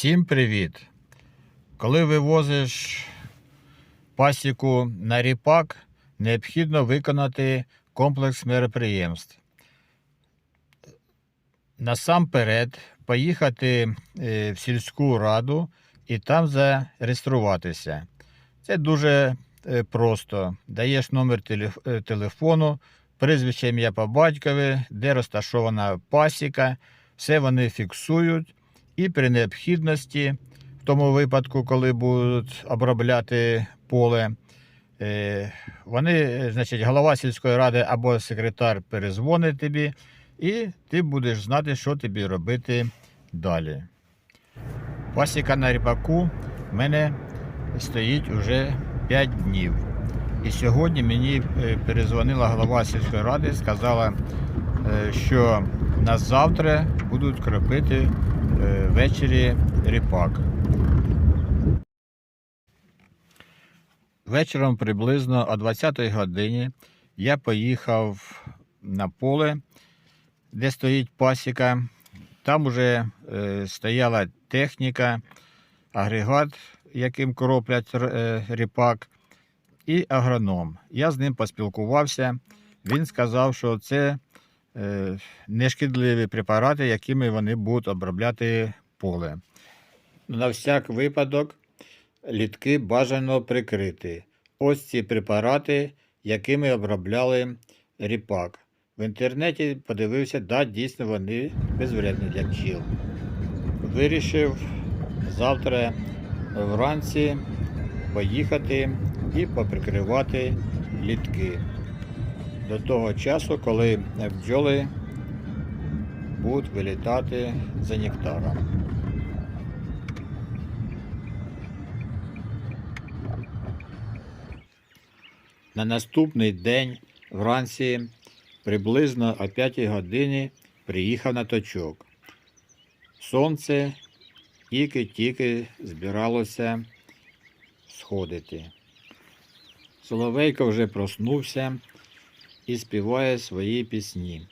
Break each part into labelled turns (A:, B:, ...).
A: Всім привіт! Коли вивозиш пасіку на ріпак, необхідно виконати комплекс мероприємств. Насамперед поїхати е, в сільську раду і там зареєструватися. Це дуже е, просто. Даєш номер е, телефону, прізвище ім'я по батькові, де розташована пасіка, все вони фіксують. І при необхідності, в тому випадку, коли будуть обробляти поле, е, вони, е, значить, голова сільської ради або секретар перезвонить тобі, і ти будеш знати, що тобі робити далі. Пасіка на ріпаку в мене стоїть уже 5 днів. І сьогодні мені е, перезвонила голова сільської ради, сказала, що на завтра будуть кропити ввечері ріпак. Вечором приблизно о 20 годині я поїхав на поле, де стоїть пасіка. Там вже е, стояла техніка, агрегат, яким кроплять е, ріпак, і агроном. Я з ним поспілкувався. Він сказав, що це е, нешкідливі препарати, якими вони будуть обробляти поле. На всяк випадок літки бажано прикрити. Ось ці препарати, якими обробляли ріпак. В інтернеті подивився, да, дійсно вони безвредні для бджіл. Вирішив завтра вранці поїхати і поприкривати літки до того часу, коли бджоли будуть вилітати за нектаром. На наступний день вранці приблизно о 5 годині приїхав на точок. Сонце тільки-тільки збиралося сходити. Соловейко вже проснувся і співає свої пісні.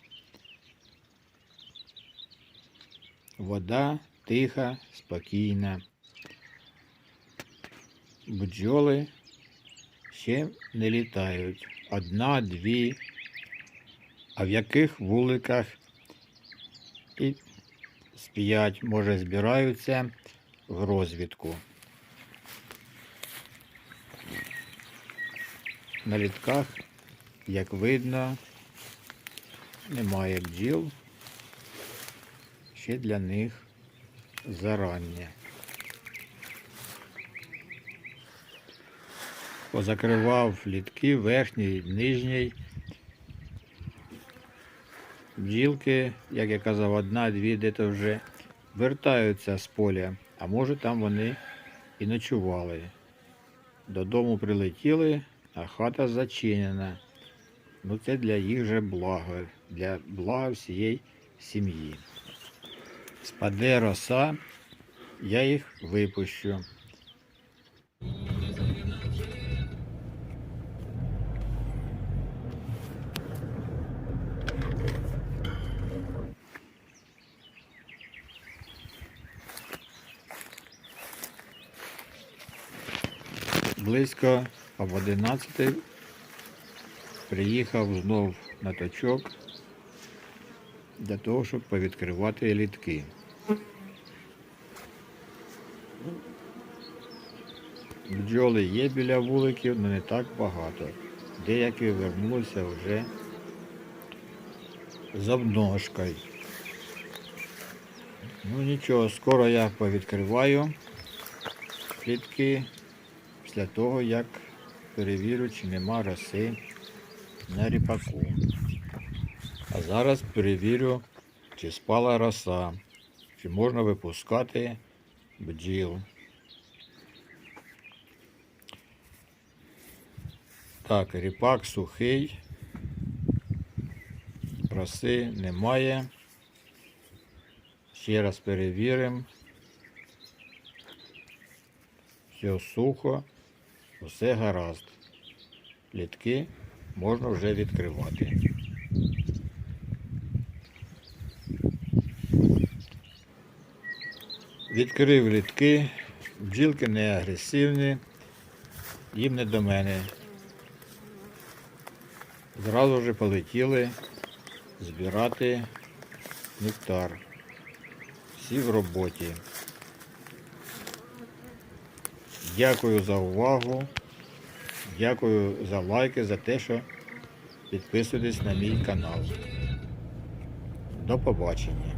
A: Вода тиха, спокійна. Бджоли ще не літають. Одна, дві, а в яких вуликах і з п'ять, може, збираються в розвідку. На літках, як видно, немає бджіл. Ще для них зарання. Позакривав літки верхній, нижній. Бджілки, як я казав, одна-дві де-то вже вертаються з поля, а може там вони і ночували. Додому прилетіли, а хата зачинена. Ну це для їх же благо, для блага всієї сім'ї. Спаде роса, я їх випущу. Близько об 11 приїхав знов на точок для того, щоб повідкривати літки. Бджоли є біля вуликів, але не так багато. Деякі вернулися вже з обножкою. Ну нічого, скоро я повідкриваю клітки після того, як перевірю, чи нема роси на ріпаку. А зараз перевірю, чи спала роса, чи можна випускати бджіл. Так, ріпак сухий, роси немає. Ще раз перевіримо. Все сухо, все гаразд. Літки можна вже відкривати. Відкрив літки, бджілки не агресивні, їм не до мене. Зразу вже полетіли збирати нектар. Всі в роботі. Дякую за увагу. Дякую за лайки, за те, що підписуєтесь на мій канал. До побачення.